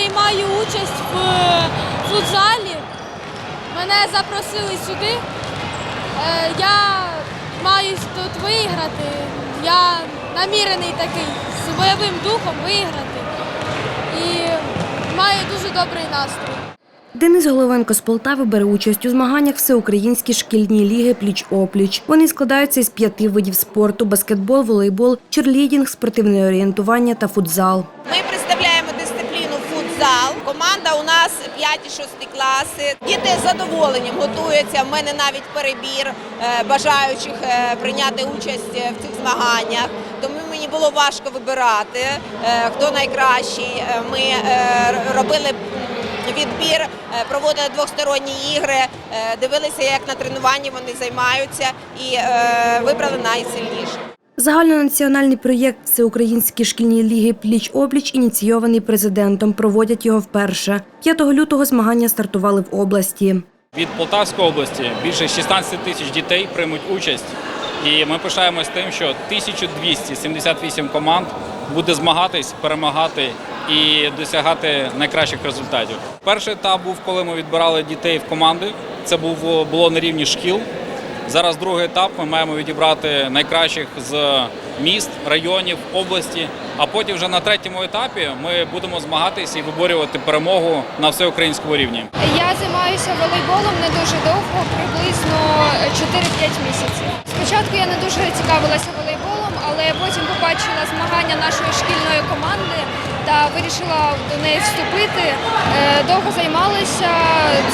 приймаю участь в е, футзалі. Мене запросили сюди. Е, Я маю тут виграти. Я намірений такий з бойовим духом виграти. І маю дуже добрий настрій. Денис Головенко з Полтави бере участь у змаганнях Всеукраїнські шкільні ліги пліч-опліч. Вони складаються із п'яти видів спорту: баскетбол, волейбол, черлідінг, спортивне орієнтування та футзал. Ми футзал. Команда у нас 5-6 класи. Діти з задоволенням готуються. В мене навіть перебір е, бажаючих е, прийняти участь в цих змаганнях. Тому мені було важко вибирати, е, хто найкращий. Ми робили відбір, проводили двосторонні ігри, дивилися, як на тренуванні вони займаються, і вибрали найсильніших. Загальнонаціональний проєкт Всеукраїнські шкільні ліги пліч-опліч ініційований президентом. Проводять його вперше. 5 лютого змагання стартували в області. Від Полтавської області більше 16 тисяч дітей приймуть участь. І ми пишаємось тим, що 1278 команд буде змагатись, перемагати і досягати найкращих результатів. Перший етап був, коли ми відбирали дітей в команди. Це було на рівні шкіл. Зараз другий етап. Ми маємо відібрати найкращих з міст, районів, області. А потім вже на третьому етапі ми будемо змагатися і виборювати перемогу на всеукраїнському рівні. Я займаюся волейболом не дуже довго, приблизно 4-5 місяців. Спочатку я не дуже цікавилася волейболом, але потім побачила змагання нашої шкільної команди та вирішила до неї вступити. Е, Довго займалася,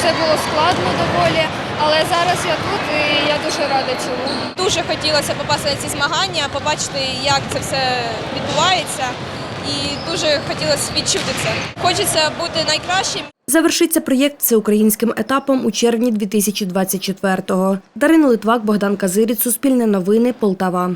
це було складно доволі, але зараз я тут і я дуже рада цьому. Дуже хотілося попасти на ці змагання, побачити, як це все відбувається. І дуже хотілося відчути це. Хочеться бути найкращим. Завершиться проєкт всеукраїнським етапом у червні 2024-го. Дарина Литвак, Богдан Казиріць, Суспільне новини, Полтава.